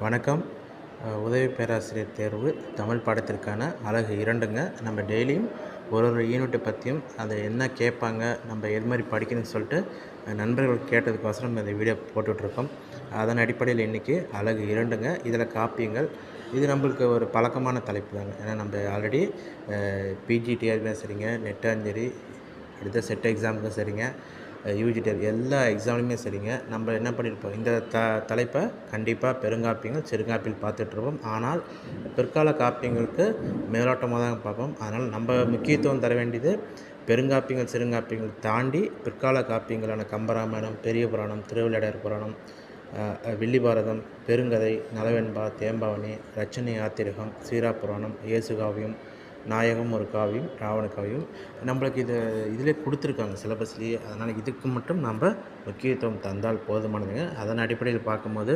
வணக்கம். உதவி பேராசிரியர் தேர்வு தமிழ் பாடத்திற்கான அழகு இரண்டுங்க. நம்ம டெய்லியும் ஒரு ஒரு யூனிட்டை பற்றியும் அதை என்ன கேட்பாங்க நம்ம எது மாதிரி படிக்கணும்னு சொல்லிட்டு நண்பர்கள் கேட்டதுக்கோசரம் இந்த வீடியோ போட்டுட்ருக்கோம். அதன் அடிப்படையில் இன்றைக்கி அழகு இரண்டுங்க. இதில் காப்பியங்கள். இது நம்மளுக்கு ஒரு பழக்கமான தலைப்பு தாங்க ஏன்னா நம்ம ஆல்ரெடி பிஜிடிஆருமே சரிங்க. நெட்டாஞ்சரி அடுத்த செட் எக்ஸாமுக்கும் சரிங்க. யூஜிடர் எல்லா எக்ஸாம்லையுமே சரிங்க. நம்ம என்ன பண்ணியிருப்போம் இந்த த தலைப்பை கண்டிப்பாக பெருங்காப்பியங்கள் சிறுகாப்பியல் பார்த்துட்ருப்போம். ஆனால் பிற்கால காப்பியங்களுக்கு மேலோட்டமாக தான் பார்ப்போம். அதனால் நம்ம முக்கியத்துவம் தர வேண்டியது பெருங்காப்பியங்கள் சிறுங்காப்பியங்கள் தாண்டி பிற்கால காப்பியங்களான கம்பராமாயணம் பெரிய புராணம் திருவிளையாடர் புராணம் வில்லிபாரதம் பெருங்கதை நலவெண்பா தேம்பாவணி ரச்சனை யாத்திரகம் சீரா புராணம் இயேசுகாவியம் நாயகம் ஒரு காவியம் ராவண காவியம். நம்மளுக்கு இது இதிலே கொடுத்துருக்காங்க சிலபஸ்லேயே. அதனால் இதுக்கு மட்டும் நம்ம முக்கியத்துவம் தந்தால் போதுமானதுங்க. அதன் அடிப்படையில் பார்க்கும்போது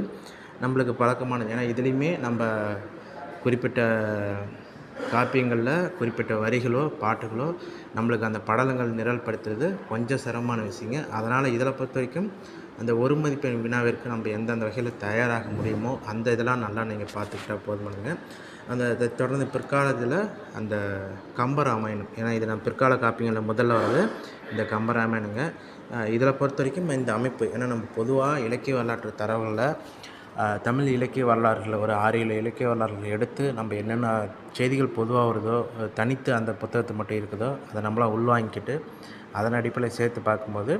நம்மளுக்கு பழக்கமானது. ஏன்னா இதுலேயுமே நம்ம குறிப்பிட்ட காப்பியங்களில் குறிப்பிட்ட வரிகளோ பாட்டுகளோ நம்மளுக்கு அந்த படலங்கள் நிரல்படுத்துறது கொஞ்சம் சிரமமான விஷயங்க. அதனால் இதில் பொறுத்த வரைக்கும் அந்த ஒரு மதிப்பெண் வினாவிற்கு நம்ம எந்தெந்த வகையில் தயாராக முடியுமோ அந்த இதெல்லாம் நல்லா நீங்கள் பார்த்துக்கிட்டா போதுமானுங்க அந்த இதை தொடர்ந்து பிற்காலத்தில் அந்த கம்பராமாயணம் ஏன்னா இது நம்ம பிற்கால காப்பியங்களில் முதல்ல வர்றது இந்த கம்பராமாயணங்க. இதில் பொறுத்த வரைக்கும் இந்த அமைப்பு ஏன்னா நம்ம பொதுவாக இலக்கிய வரலாற்று தரவுகளில் தமிழ் இலக்கிய வரலாறுகளை ஒரு ஆறு ஏழு இலக்கிய வரலாறுகளை எடுத்து நம்ம என்னென்ன செய்திகள் பொதுவாக வருதோ தனித்து அந்த புத்தகத்தை மட்டும் இருக்குதோ அதை நம்மளாம் உள்வாங்கிக்கிட்டு அதன் அடிப்படையில் சேர்த்து பார்க்கும்போது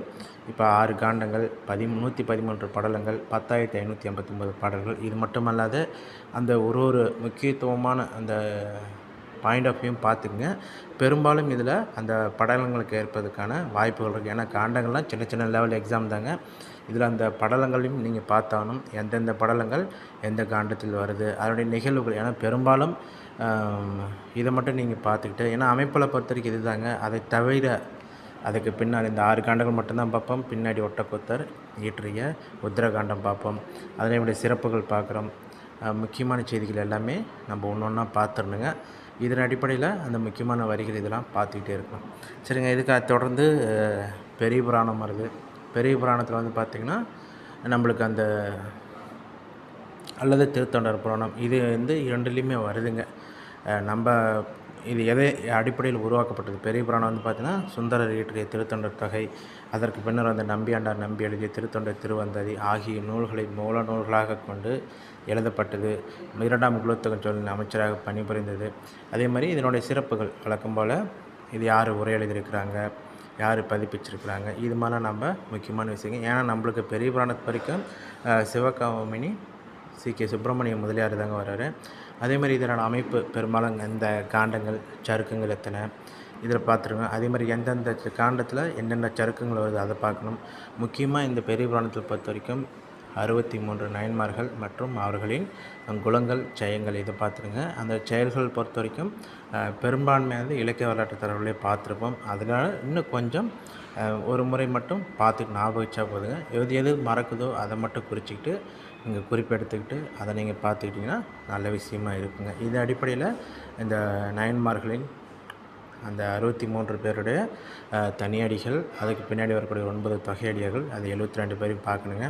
இப்போ ஆறு காண்டங்கள் பதி நூற்றி பதிமூன்று படலங்கள் பத்தாயிரத்தி ஐநூற்றி ஐம்பத்தொம்பது பாடல்கள் இது மட்டுமல்லாது அந்த ஒரு ஒரு முக்கியத்துவமான அந்த பாயிண்ட் ஆஃப் வியூ பார்த்துக்குங்க. பெரும்பாலும் இதில் அந்த படலங்களுக்கு ஏற்பதற்கான வாய்ப்புகள் இருக்குது. ஏன்னா காண்டங்கள்லாம் சின்ன சின்ன லெவல் எக்ஸாம் தாங்க. இதில் அந்த படலங்களையும் நீங்கள் பார்த்தாலும் எந்தெந்த படலங்கள் எந்த காண்டத்தில் வருது அதனுடைய நிகழ்வுகள். ஏன்னா பெரும்பாலும் இதை மட்டும் நீங்கள் பார்த்துக்கிட்டு ஏன்னா அமைப்பில் பொறுத்த வரைக்கும் இது தாங்க அதை தவிர அதுக்கு பின்னால் இந்த ஆறு காண்டங்கள் மட்டும்தான் பார்ப்போம். பின்னாடி ஒட்டக்கொத்தர் ஈற்றிய உத்திரகாண்டம் பார்ப்போம். அதனுடைய சிறப்புகள் பார்க்குறோம். முக்கியமான செய்திகள் எல்லாமே நம்ம ஒன்று ஒன்றா பார்த்துடணுங்க. இதன் அடிப்படையில் அந்த முக்கியமான வரிகள் இதெல்லாம் பார்த்துக்கிட்டே இருக்கும் சரிங்க இதுக்கு தொடர்ந்து பெரிய புராணம் வருது. பெரிய புராணத்தில் வந்து பார்த்திங்கன்னா நம்மளுக்கு அந்த அல்லது திருத்தொண்டர் புராணம் இது வந்து இரண்டுலேயுமே வருதுங்க. நம்ம இது எதை அடிப்படையில் உருவாக்கப்பட்டது? பெரிய புராணம் வந்து பார்த்திங்கன்னா சுந்தரர் இயற்றிய திருத்தொண்டர் தொகை அதற்கு பின்னர் வந்து நம்பியாண்டார் நம்பி எழுதிய திருத்தொண்டர் திருவந்ததி ஆகிய நூல்களை மூல நூல்களாக கொண்டு எழுதப்பட்டது. இரண்டாம் குலோத்துங்க சோழன் அமைச்சராக பணிபுரிந்தது. அதே மாதிரி இதனுடைய சிறப்புகள் வழக்கம் போல் இது யார் உரை எழுதியிருக்கிறாங்க யார் பதிப்பிச்சிருக்கிறாங்க இது மாதிரிலாம் நம்ம முக்கியமான விஷயங்கள். ஏன்னா நம்மளுக்கு பெரிய புராணத்து வரைக்கும் சிவகாமினி சி. கே. சுப்பிரமணிய முதலியார் தாங்க வர்றாரு. அதே மாதிரி இதனோட அமைப்பு பெரும்பாலும் இந்த காண்டங்கள் சருக்கங்கள் எத்தனை? இதில் பார்த்துருங்க. அதே மாதிரி எந்தெந்த காண்டத்தில் என்னென்ன சருக்கங்கள் வருது அதை பார்க்கணும். முக்கியமாக இந்த பெரிய புராணத்தை பொறுத்த வரைக்கும் அறுபத்தி மூன்று நயன்மார்கள் மற்றும் அவர்களின் குலங்கள் ஜெயங்கள் இதை பார்த்துருங்க. அந்த செயல்கள் பொறுத்த வரைக்கும் பெரும்பான்மையாக பெரும்பான்மையானது இலக்கிய வரலாற்று தரவுகளே பார்த்துருப்போம். அதனால் இன்னும் கொஞ்சம் ஒரு முறை மட்டும் பார்த்துட்டு ஞாபகம் வச்சா போதுங்க. எது எது மறக்குதோ அதை மட்டும் குறிச்சிக்கிட்டு நீங்கள் குறிப்பெடுத்துக்கிட்டு அதை நீங்கள் பார்த்துக்கிட்டிங்கன்னா நல்ல விஷயமா இருக்குங்க. இது அடிப்படையில் இந்த நயன்மார்களின் அந்த அறுபத்தி மூன்று பேருடைய தனியடிகள் அதுக்கு பின்னாடி வரக்கூடிய ஒன்பது தொகையடிகள் அது எழுபத்தி ரெண்டு பேரையும் பார்க்கணுங்க.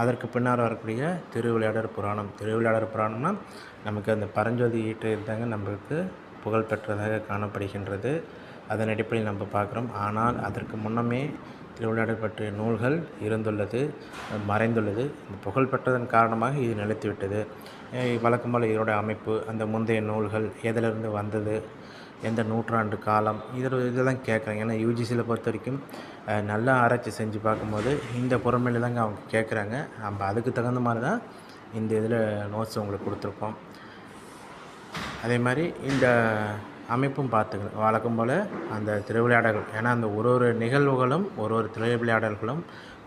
அதற்கு பின்னால் வரக்கூடிய திருவிளையாடர் புராணம். திருவிளையாடர் புராணம்னா நமக்கு அந்த பரஞ்சோதி ஈட்டு தாங்க நம்மளுக்கு புகழ்பெற்றதாக காணப்படுகின்றது. அதன் அடிப்படையில் நம்ம பார்க்குறோம். ஆனால் அதற்கு முன்னமே திருவிளையாடல் பற்றிய நூல்கள் இருந்துள்ளது மறைந்துள்ளது. இந்த புகழ்பெற்றதன் காரணமாக இது நிலைத்துவிட்டது. வழக்கம் போல் இதனுடைய அமைப்பு அந்த முந்தைய நூல்கள் எதிலிருந்து வந்தது எந்த நூற்றாண்டு காலம் இதில் இதெல்லாம் கேட்குறாங்க ஏன்னா யூஜிசியில் பொறுத்த வரைக்கும் நல்லா ஆராய்ச்சி செஞ்சு பார்க்கும்போது இந்த பொறுமையில் தாங்க அவங்க கேட்குறாங்க. நம்ம அதுக்கு தகுந்த மாதிரி தான் இந்த இதில் நோட்ஸ் உங்களுக்கு கொடுத்துருக்கோம். அதே மாதிரி இந்த அமைப்பும் பார்த்துக்கணும் வழக்கம் போல் அந்த திருவிளையாடல்கள். ஏன்னா அந்த ஒரு ஒரு நிகழ்வுகளும் ஒரு ஒரு திருவிளையாடல்களும்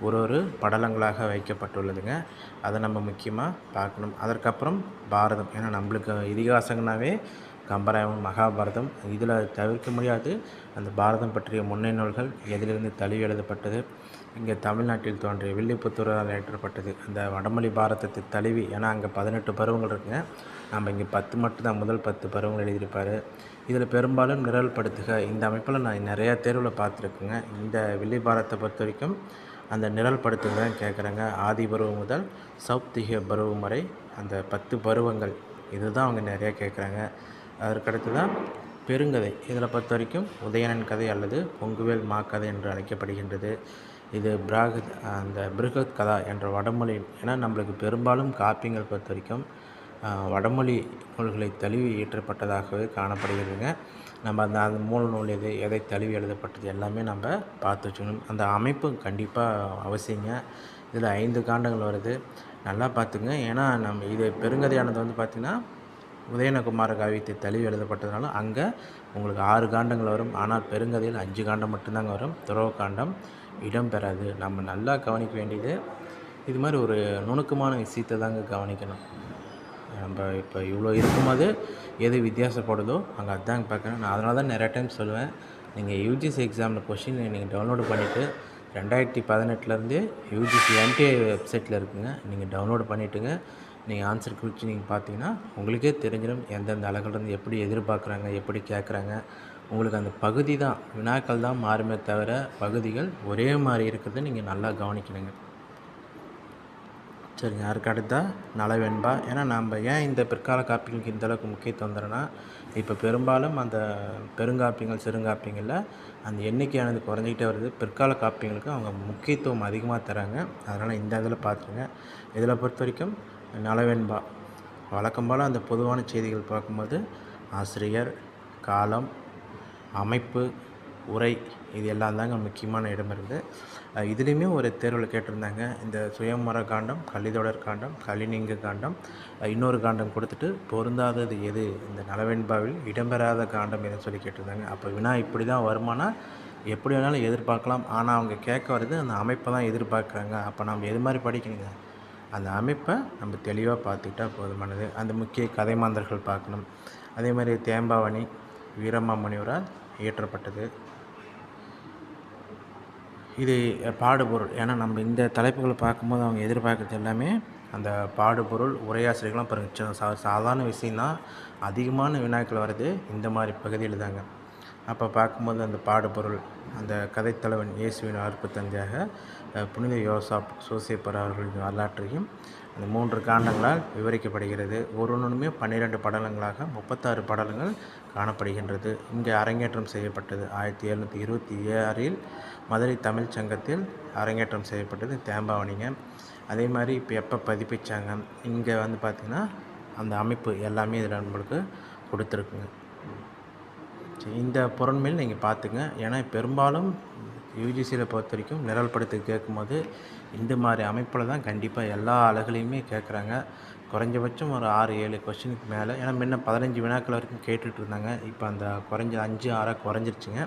ஒரு ஒரு படலங்களாக வைக்கப்பட்டுள்ளதுங்க. அதை நம்ம முக்கியமாக பார்க்கணும். அதற்கப்புறம் பாரதம். ஏன்னா நம்மளுக்கு இதிகாசங்கனாவே கம்பராயணம் மகாபாரதம் இதில் தவிர்க்க முடியாது. அந்த பாரதம் பற்றிய முன்னே நூல்கள் எதிலிருந்து தழுவி எழுதப்பட்டது இங்கே தமிழ்நாட்டில் தோன்றிய வில்லிபுத்தூரால் ஏற்றப்பட்டது. அந்த வடமொழி பாரதத்தை தழுவி ஏன்னா அங்கே பதினெட்டு பருவங்கள் இருக்குங்க. நம்ம இங்கே பத்து மட்டும்தான் முதல் பத்து பருவங்கள் எழுதியிருப்பார். இதில் பெரும்பாலும் நிரல்படுத்துக இந்த அமைப்பில் நான் நிறையா தேர்வில் பார்த்துருக்குங்க. இந்த வில்லி பாரத்தை பொறுத்த வரைக்கும் அந்த நிழல் படத்துக்கு தான் கேட்குறாங்க. ஆதி பருவம் முதல் சௌப்திக பருவம் வரை அந்த பத்து பருவங்கள். இதுதான் அவங்க நிறையா கேட்குறாங்க. அதற்கடுத்து தான் பெருங்கதை. இதில் பொறுத்த வரைக்கும் உதயணன் கதை அல்லது பொங்குவேல் மாக்கதை என்று அழைக்கப்படுகின்றது. இது பிராகத் அந்த பிருகத் கதா என்ற வடமொழி. ஏன்னா நம்மளுக்கு பெரும்பாலும் காப்பியங்கள் பொறுத்த வரைக்கும் வடமொழி நூல்களை தழுவி இயற்றப்பட்டதாகவே காணப்படுகிறதுங்க. நம்ம அந்த அந்த மூல நூல் எது எதை தழுவி எழுதப்பட்டது எல்லாமே நம்ம பார்த்து வச்சுக்கணும். அந்த அமைப்பு கண்டிப்பாக அவசியங்க. இதில் ஐந்து காண்டங்கள் வருது. நல்லா பார்த்துங்க. ஏன்னா நம்ம இது பெருங்கதையானது வந்து பார்த்திங்கன்னா உதயநகுமார காவியத்தை தழுவி எழுதப்பட்டதுனால அங்கே உங்களுக்கு ஆறு காண்டங்கள் வரும். ஆனால் பெருங்கதையில் அஞ்சு காண்டம் மட்டும்தாங்க வரும். துறவு காண்டம் இடம் பெறாது. நம்ம நல்லா கவனிக்க வேண்டியது இது மாதிரி ஒரு நுணுக்கமான விஷயத்தை தாங்க கவனிக்கணும். நம்ம இப்போ இவ்வளோ இருக்கும்போது எது வித்தியாசப்படுதோ அங்கே அதாங்க பார்க்குறேன் நான் அதனால தான் நிறைய டைம் சொல்லுவேன். நீங்கள் யூஜிசி எக்ஸாமில் கொஷின் நீங்கள் டவுன்லோடு பண்ணிவிட்டு ரெண்டாயிரத்தி பதினெட்டுலேருந்து யூஜிசி என்டிஏ வெப்சைட்டில் இருக்குங்க. நீங்கள் டவுன்லோடு பண்ணிவிட்டுங்க நீங்கள் ஆன்சர் குறித்து நீங்கள் பார்த்தீங்கன்னா உங்களுக்கே தெரிஞ்சிடும் எந்தெந்த அழகுலேருந்து எப்படி எதிர்பார்க்குறாங்க எப்படி கேட்குறாங்க உங்களுக்கு அந்த பகுதி தான் வினாக்கள் தான் மாறுமே தவிர பகுதிகள் ஒரே மாதிரி இருக்கிறத நீங்கள் நல்லா கவனிக்கணுங்க. சரிங்க அதுக்கு அடுத்தா? நலவெண்பா. ஏன்னா நம்ம ஏன் இந்த பிற்கால காப்பியங்களுக்கு இந்த அளவுக்கு முக்கியத்துவம் தரோன்னா இப்போ பெரும்பாலும் அந்த பெருங்காப்பியங்கள் சிறுங்காப்பியங்களில் அந்த எண்ணிக்கையானது குறைஞ்சிக்கிட்டே வருது. பிற்கால காப்பியங்களுக்கு அவங்க முக்கியத்துவம் அதிகமாக தராங்க. அதனால் இந்த இதில் பார்த்துருங்க இதில் பொறுத்த வரைக்கும் நலவெண்பா. வழக்கம் போல் அந்த பொதுவான செய்திகள் பார்க்கும்போது ஆசிரியர் காலம் அமைப்பு உரை இது எல்லாம் தாங்க முக்கியமான இடம் இருக்குது இதுலேயுமே ஒரு தேர்வில் கேட்டிருந்தாங்க. இந்த சுயமர காண்டம் கலிதொடர் காண்டம் கலிநீங்கு காண்டம் இன்னொரு காண்டம் கொடுத்துட்டு பொருந்தாதது எது? இந்த நலவெண்பாவில் இடம்பெறாத காண்டம் எதுன்னு சொல்லி கேட்டிருந்தாங்க. அப்போ வினா இப்படி தான் வருமானா? எப்படி வேணாலும் எதிர்பார்க்கலாம். ஆனால் அவங்க கேட்க வருது அந்த அமைப்பை தான் எதிர்பார்க்குறாங்க. அப்போ நம்ம எது மாதிரி படிக்கணுங்க? அந்த அமைப்பை நம்ம தெளிவாக பார்த்துக்கிட்டா போதுமானது. அந்த முக்கிய கதை மாந்தர்கள் பார்க்கணும். அதே மாதிரி தேம்பாவணி வீரம்மா முனிவரால் இயற்றப்பட்டது. இது பாடுபொருள். ஏன்னா நம்ம இந்த தலைப்புகளை பார்க்கும்போது அவங்க எதிர்பார்க்குறது எல்லாமே அந்த பாடுபொருள் உரையாசிரியர்கள்லாம் பாருங்க. சா- சாதாரண விஷயந்தான் அதிகமான வினாக்கள் வருது இந்த மாதிரி பகுதியில் தாங்க. அப்போ பார்க்கும்போது அந்த பாடுபொருள் அந்த கதைத்தலைவன் இயேசுவின் அற்புதந்தையாக புனித யோசாப் சோசியப்பர் அவர்களின் வரலாற்றையும் அந்த மூன்று காண்டங்களால் விவரிக்கப்படுகிறது. ஒரு ஒன்றுமே பன்னிரெண்டு படலங்களாக முப்பத்தாறு படலங்கள் காணப்படுகின்றது. இங்கே அரங்கேற்றம் செய்யப்பட்டது. ஆயிரத்தி எழுநூற்றி இருபத்தி ஆறில் மதுரை தமிழ்ச் சங்கத்தில் அரங்கேற்றம் செய்யப்பட்டது தேம்பாவணிங்க. அதே மாதிரி இப்போ எப்போ பதிப்பிச்சாங்க? இங்கே வந்து பார்த்திங்கன்னா அந்த அமைப்பு எல்லாமே இதில் நம்மளுக்கு கொடுத்துருக்குங்க. சரி, இந்த புறண்மையில் நீங்கள் பார்த்துங்க ஏன்னா பெரும்பாலும் யூஜிசியில் பொறுத்த வரைக்கும் நிரல் படுத்து கேட்கும்போது இந்த மாதிரி அமைப்பில் தான் கண்டிப்பாக எல்லா அழகுலையுமே கேட்குறாங்க. குறைஞ்சபட்சம் ஒரு ஆறு ஏழு கொஸ்டினுக்கு மேலே. ஏன்னா முன்ன பதினஞ்சு வினாக்கள் வரைக்கும் கேட்டுட்டு இருந்தாங்க. இப்போ அந்த குறைஞ்ச அஞ்சு ஆறாக குறைஞ்சிருச்சுங்க.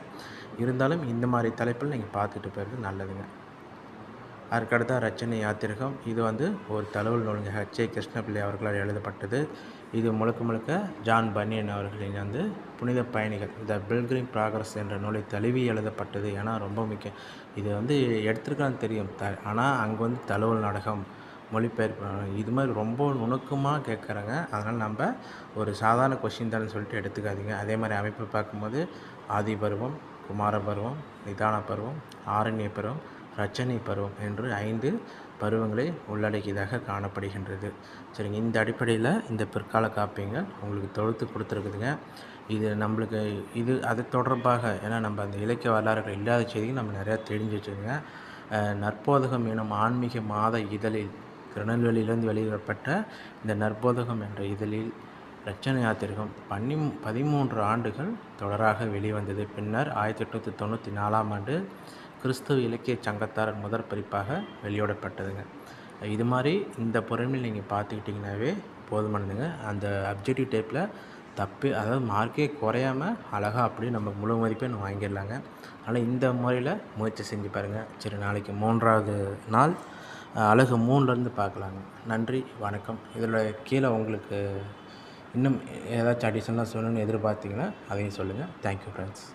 இருந்தாலும் இந்த மாதிரி தலைப்பில் நீங்கள் பார்த்துட்டு போயிடுறது நல்லதுங்க. அதுக்கடுத்தா ரச்சனை யாத்திரகம். இது வந்து ஒரு தழுவல் நூலுங்க. ஹெச்ஏ கிருஷ்ணபிள்ளை அவர்களால் எழுதப்பட்டது. இது முழுக்க முழுக்க ஜான் பனியன் அவர்களின் வந்து புனித பயணிகள். த பில்கிரிம் ப்ராக்ரஸ் என்ற நூலை தழுவி எழுதப்பட்டது. ஏன்னா ரொம்ப முக்கியம். இது வந்து எடுத்திருக்கான்னு தெரியும். த ஆனால் அங்கே வந்து தழுவல் நாடகம் மொழிபெயர்ப்பு இது மாதிரி ரொம்ப நுணுக்கமாக கேட்குறாங்க. அதனால் நம்ம ஒரு சாதாரண கொஷின் தானே சொல்லிட்டு எடுத்துக்காதீங்க. அதே மாதிரி அமைப்பு பார்க்கும்போது ஆதி பருவம் குமார பருவம் நிதான பருவம் ஆரண்ய பருவம் ரச்சனை பருவம் என்று ஐந்து பருவங்களை உள்ளடக்கியதாக காணப்படுகின்றது. சரிங்க இந்த அடிப்படையில் இந்த பிற்கால காப்பியங்கள் உங்களுக்கு தொழுத்து கொடுத்துருக்குதுங்க. இது நம்மளுக்கு இது அது தொடர்பாக ஏன்னா நம்ம அந்த இலக்கிய வரலாறுகள் இல்லாத செய்திகள் நம்ம நிறையா தெரிஞ்சு வச்சுருங்க நற்போதகம் எனும் ஆன்மீக மாத இதழில் திருநெல்வேலியிலிருந்து வெளியிடப்பட்ட இந்த நற்போதகம் என்ற இதழில் ரச்சனை யாத்திரிகம் பன்னி பதிமூன்று ஆண்டுகள் தொடராக வெளிவந்தது. பின்னர் ஆயிரத்தி எட்நூற்றி தொண்ணூற்றி நாலாம் ஆண்டு கிறிஸ்துவ இலக்கிய சங்கத்தார் முதற் பதிப்பாக வெளியிடப்பட்டதுங்க. இது மாதிரி இந்த பொருளில் நீங்கள் பார்த்துக்கிட்டிங்கனாவே போதுமானதுங்க. அந்த அப்ஜெக்டிவ் டைப்பில் தப்பு அதாவது மார்க்கே குறையாம அழகாக அப்படியே நம்ம முழு மதிப்பே நம்ம வாங்கிடலாங்க. அதனால் இந்த முறையில் முயற்சி செஞ்சு பாருங்கள் சரி நாளைக்கு மூன்றாவது நாள் அழகு மூணுலேருந்து பார்க்கலாங்க. நன்றி வணக்கம். இதில் கீழே உங்களுக்கு இன்னும் ஏதாச்சும் அடிஷனலாக சொல்லணும்னு எதிர்பார்த்தீங்கன்னா அதையும் சொல்லுங்கள் தேங்க்யூ ஃப்ரெண்ட்ஸ்